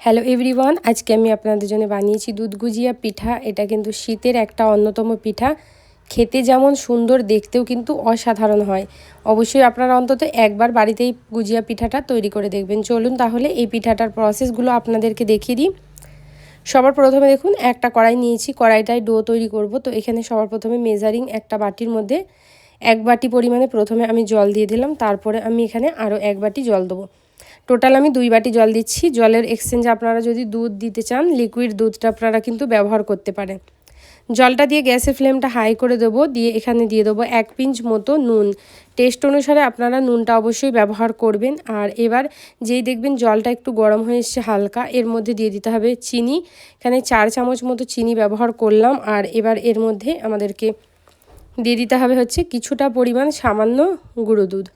Hello everyone আজকে আমি আপনাদের জন্য বানিয়েছি দুধ গুজিয়া পিঠা। এটা কিন্তু শীতের একটা অন্যতম পিঠা। খেতে যেমন সুন্দর, দেখতেও কিন্তু অসাধারণ হয়। অবশ্যই আপনারা অন্তত একবার বাড়িতেই গুজিয়া পিঠাটা তৈরি করে দেখবেন। চলুন তাহলে এই পিঠাটার প্রসেসগুলো আপনাদেরকে দেখিয়ে দিই। সবার প্রথমে দেখুন, একটা কড়াই নিয়েছি। কড়াইটায় ডো তৈরি করব। তো এখানে সবার প্রথমে মেজারিং একটা বাটির মধ্যে এক বাটি পরিমাণে প্রথমে আমি জল দিয়ে দিলাম। তারপরে আমি এখানে আরও এক বাটি জল দেবো। টোটাল আমি দুই বাটি জল দিচ্ছি। জলের এক্সচেঞ্জে আপনারা যদি দুধ দিতে চান লিকুইড দুধটা আপনারা কিন্তু ব্যবহার করতে পারেন। জলটা দিয়ে গ্যাসের ফ্লেমটা হাই করে দেবো, দিয়ে এখানে দিয়ে দেবো এক পিঞ্চ মতো নুন। টেস্ট অনুসারে আপনারা নুনটা অবশ্যই ব্যবহার করবেন। আর এবার যেই দেখবেন জলটা একটু গরম হয়ে এসছে হালকা, এর মধ্যে দিয়ে দিতে হবে চিনি। এখানে চার চামচ মতো চিনি ব্যবহার করলাম। আর এবার এর মধ্যে আমাদেরকে দিয়ে দিতে হবে হচ্ছে কিছুটা পরিমাণ সামান্য গুঁড়ো দুধ।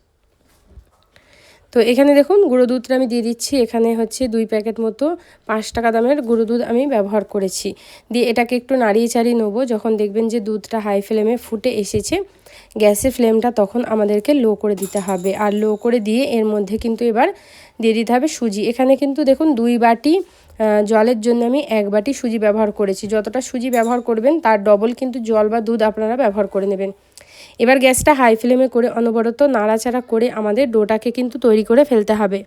তো এখানে দেখুন গুঁড়ো দুধটা আমি দিয়ে দিচ্ছি। এখানে হচ্ছে দুই প্যাকেট মতো পাঁচ টাকা দামের গুঁড়ো দুধ আমি ব্যবহার করেছি। দিয়ে এটাকে একটু নাড়িয়ে চাড়িয়ে নেব। যখন দেখবেন যে দুধটা হাই ফ্লেমে ফুটে এসেছে, গ্যাসের ফ্লেমটা তখন আমাদেরকে লো করে দিতে হবে। আর লো করে দিয়ে এর মধ্যে কিন্তু এবার দিয়ে দিতে হবে সুজি। এখানে কিন্তু দেখুন দুই বাটি জলের জন্য আমি এক বাটি সুজি ব্যবহার করেছি। যতটা সুজি ব্যবহার করবেন তার ডবল কিন্তু জল বা দুধ আপনারা ব্যবহার করে নেবেন। এবার গ্যাসটা হাই ফ্লেমে করে অনবরত নাড়াচাড়া করে আমাদের ডোটাকে কিন্তু তৈরি করে ফেলতে হবে।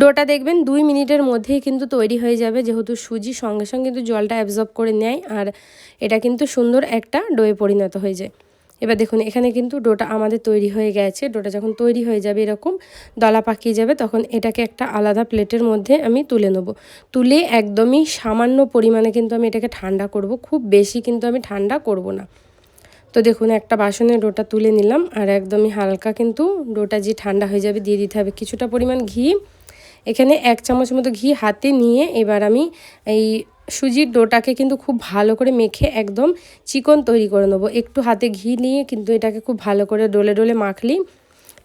ডোটা দেখবেন দুই মিনিটের মধ্যেই কিন্তু তৈরি হয়ে যাবে, যেহেতু সুজি সঙ্গে সঙ্গে কিন্তু জলটা অ্যাবজর্ব করে নেয় আর এটা কিন্তু সুন্দর একটা ডোয়ে পরিণত হয়ে যায়। এবার দেখুন, এখানে কিন্তু ডোটা আমাদের তৈরি হয়ে গেছে। ডোটা যখন তৈরি হয়ে যাবে এরকম দলা পাকিয়ে যাবে, তখন এটাকে একটা আলাদা প্লেটের মধ্যে আমি তুলে নেব। তুলে একদমই সামান্য পরিমাণে কিন্তু আমি এটাকে ঠান্ডা করব, খুব বেশি কিন্তু আমি ঠান্ডা করব না। তো দেখুন, একটা বাসনে ডোটা তুলে নিলাম আর একদমই হালকা কিন্তু ডোটা যে ঠান্ডা হয়ে যাবে দিয়ে দিতে হবে কিছুটা পরিমাণ ঘি। এখানে এক চামচ মতো ঘি হাতে নিয়ে এবার আমি এই সুজির ডোটাকে কিন্তু খুব ভালো করে মেখে একদম চিকন তৈরি করে নেব। একটু হাতে ঘি নিয়ে কিন্তু এটাকে খুব ভালো করে ডোলে ডোলে মাখলি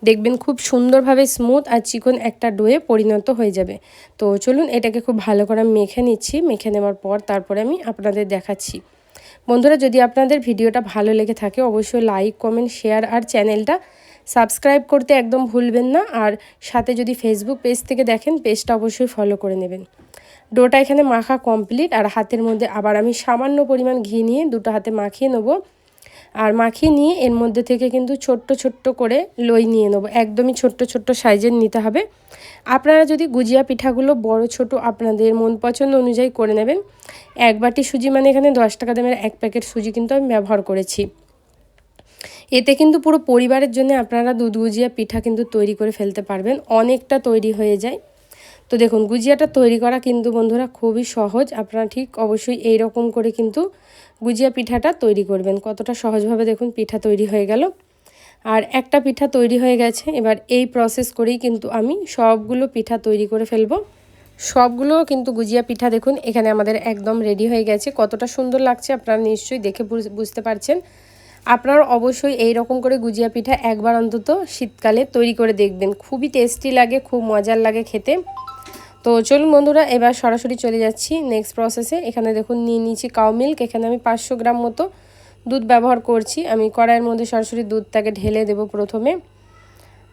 দেখবেন খুব সুন্দরভাবে স্মুথ আর চিকন একটা ডোয়ে পরিণত হয়ে যাবে। তো চলুন, এটাকে খুব ভালো করে মেখে নিচ্ছি। মেখে নেওয়ার পর তারপরে আমি আপনাদের দেখাচ্ছি। বন্ধুরা, যদি আপনাদের ভিডিওটা ভালো লেগে থাকে, অবশ্যই লাইক কমেন্ট শেয়ার আর চ্যানেলটা সাবস্ক্রাইব করতে একদম ভুলবেন না। আর সাথে যদি ফেসবুক পেজ থেকে দেখেন পেজটা অবশ্যই ফলো করে নেবেন। ডোটা এখানে মাখা কমপ্লিট আর হাতের মধ্যে আবার আমি সামান্য পরিমাণ ঘি নিয়ে দুটো হাতে মাখিয়ে নেব। আর মাখিয়ে নিয়ে এর মধ্যে থেকে কিন্তু ছোট্ট ছোট্ট করে লই নিয়ে নেব। একদমই ছোট্ট ছোট্ট সাইজের নিতে হবে। আপনারা যদি গুজিয়া পিঠাগুলো বড় ছোট আপনাদের মন পছন্দ অনুযায়ী করে নেবেন। এক বাটি সুজি মানে এখানে দশ টাকা দামের এক প্যাকেট সুজি কিন্তু আমি ব্যবহার করেছি। এতে কিন্তু পুরো পরিবারের জন্য আপনারা দুধ গুজিয়া পিঠা কিন্তু তৈরি করে ফেলতে পারবেন। অনেকটা তৈরি হয়ে যায়। তো দেখুন, গুজিয়াটা তৈরি করা কিন্তু বন্ধুরা খুবই সহজ। আপনারা ঠিক অবশ্যই এই রকম করে কিন্তু গুজিয়া পিঠাটা তৈরি করবেন। কতটা সহজভাবে দেখুন পিঠা তৈরি হয়ে গেল। আর একটা পিঠা তৈরি হয়ে গেছে, এবার এই প্রসেস করেই কিন্তু আমি সবগুলো পিঠা তৈরি করে ফেলব। সবগুলো কিন্তু গুজিয়া পিঠা দেখুন, এখানে আমাদের একদম রেডি হয়ে গেছে। কতটা সুন্দর লাগছে আপনারা নিশ্চয়ই দেখে বুঝতে পারছেন। আপনারা অবশ্যই এই রকম করে গুজিয়া পিঠা একবার অন্তত শীতকালে তৈরি করে দেখবেন। খুবই টেস্টি লাগে, খুব মজার লাগে খেতে। তো চলুন বন্ধুরা, এবার সরাসরি চলে যাচ্ছি নেক্সট প্রসেসে এখানে দেখুন নিয়ে নিয়েছি কাউ মিল্ক এখানে আমি পাঁচশো গ্রাম মতো দুধ ব্যবহার করছি। আমি কড়াইয়ের মধ্যে সরাসরি দুধটাকে ঢেলে দেব প্রথমে।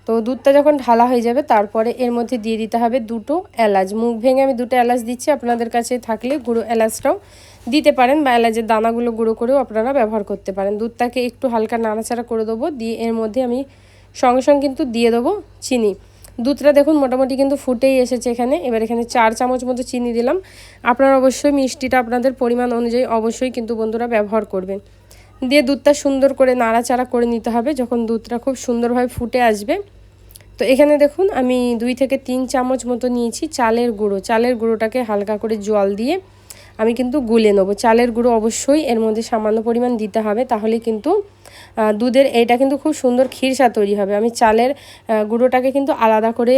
তো দুধটা যখন ঢালা হয়ে যাবে, তারপরে এর মধ্যে দিয়ে দিতে হবে দুটো এলাচ। মুখ ভেঙে আমি দুটো এলাচ দিচ্ছি, আপনাদের কাছে থাকলে গুঁড়ো এলাচটাও দিতে পারেন বা এলাচের দানাগুলো গুঁড়ো করেও আপনারা ব্যবহার করতে পারেন। দুধটাকে একটু হালকা নাড়াচাড়া করে দেবো, দিয়ে এর মধ্যে আমি সঙ্গে সঙ্গে কিন্তু দিয়ে দেবো চিনি। দুধটা দেখুন মোটামুটি কিন্তু ফুটেই এসেছে এখানে। এবার এখানে চার চামচ মতো চিনি দিলাম। আপনারা অবশ্যই মিষ্টিটা আপনাদের পরিমাণ অনুযায়ী অবশ্যই কিন্তু বন্ধুরা ব্যবহার করবেন। দিয়ে দুধটা সুন্দর করে নাড়াচাড়া করে নিতে হবে যখন দুধটা খুব সুন্দরভাবে ফুটে আসবে। তো এখানে দেখুন আমি দুই থেকে তিন চামচ মতো নিয়েছি চালের গুঁড়ো। চালের গুঁড়োটাকে হালকা করে জল দিয়ে আমি কিন্তু গুলে নেব। চালের গুঁড়ো অবশ্যই এর মধ্যে সামান্য পরিমাণ দিতে হবে, তাহলে কিন্তু দুধের এটা কিন্তু খুব সুন্দর ক্ষীরসা তৈরি হবে। আমি চালের গুঁড়োটাকে কিন্তু আলাদা করে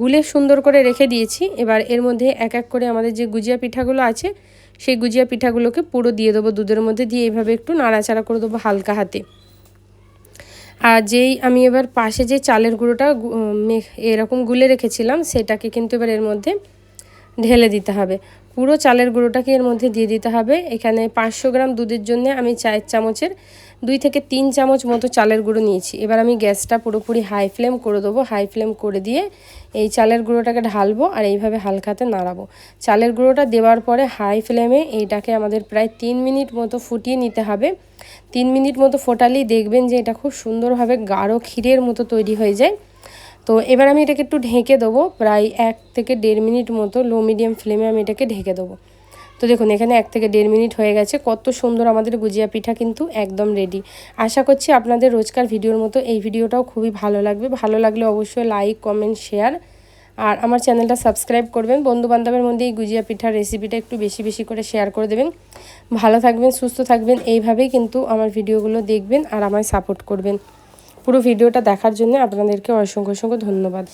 গুলে সুন্দর করে রেখে দিয়েছি। এবার এর মধ্যে এক এক করে আমাদের যে গুজিয়া পিঠাগুলো আছে, সেই গুজিয়া পিঠাগুলোকে পুরো দিয়ে দেবো দুধের মধ্যে। দিয়ে এইভাবে একটু নাড়াচাড়া করে দেবো হালকা হাতে। আর যেই আমি এবার পাশে যে চালের গুঁড়োটা এরকম গুলে রেখেছিলাম, সেটাকে কিন্তু এবার এর মধ্যে ঢেলে দিতে হবে। পুরো চালের গুঁড়োটাকে এর মধ্যে দিয়ে দিতে হবে। এখানে পাঁচশো গ্রাম দুধের জন্য আমি চায়ের চামচের দুই থেকে তিন চামচ মতো চালের গুঁড়ো নিয়েছি। এবার আমি গ্যাসটা পুরোপুরি হাই ফ্লেম করে দেবো। হাই ফ্লেম করে দিয়ে এই চালের গুঁড়োটাকে ঢালবো আর এইভাবে হালকাতে নাড়াবো। চালের গুঁড়োটা দেওয়ার পরে হাই ফ্লেমে এইটাকে আমাদের প্রায় তিন মিনিট মতো ফুটিয়ে নিতে হবে। তিন মিনিট মতো ফোটালেই দেখবেন যে এটা খুব সুন্দরভাবে গাঢ় ক্ষীরের মতো তৈরি হয়ে যায়। তো এবার আমি এটাকে একটু ঢেকে দেবো, প্রায় এক থেকে দেড় মিনিট মতো লো মিডিয়াম ফ্লেমে আমি এটাকে ঢেকে দেবো। তো দেখুন, এখানে এক থেকে দেড় মিনিট হয়ে গেছে, কত সুন্দর আমাদের গুজিয়া পিঠা কিন্তু একদম রেডি আশা করছি আপনাদের রোজকার ভিডিওর মতো এই ভিডিওটাও খুবই ভালো লাগবে। ভালো লাগলে অবশ্যই লাইক কমেন্ট শেয়ার আর আমার চ্যানেলটা সাবস্ক্রাইব করবেন। বন্ধু বান্ধবের মধ্যে এই গুজিয়া পিঠার রেসিপিটা একটু বেশি বেশি করে শেয়ার করে দেবেন। ভালো থাকবেন, সুস্থ থাকবেন, এইভাবেই কিন্তু আমার ভিডিওগুলো দেখবেন আর আমায় সাপোর্ট করবেন। পুরো ভিডিওটা দেখার জন্য আপনাদেরকে অসংখ্য অসংখ্য ধন্যবাদ।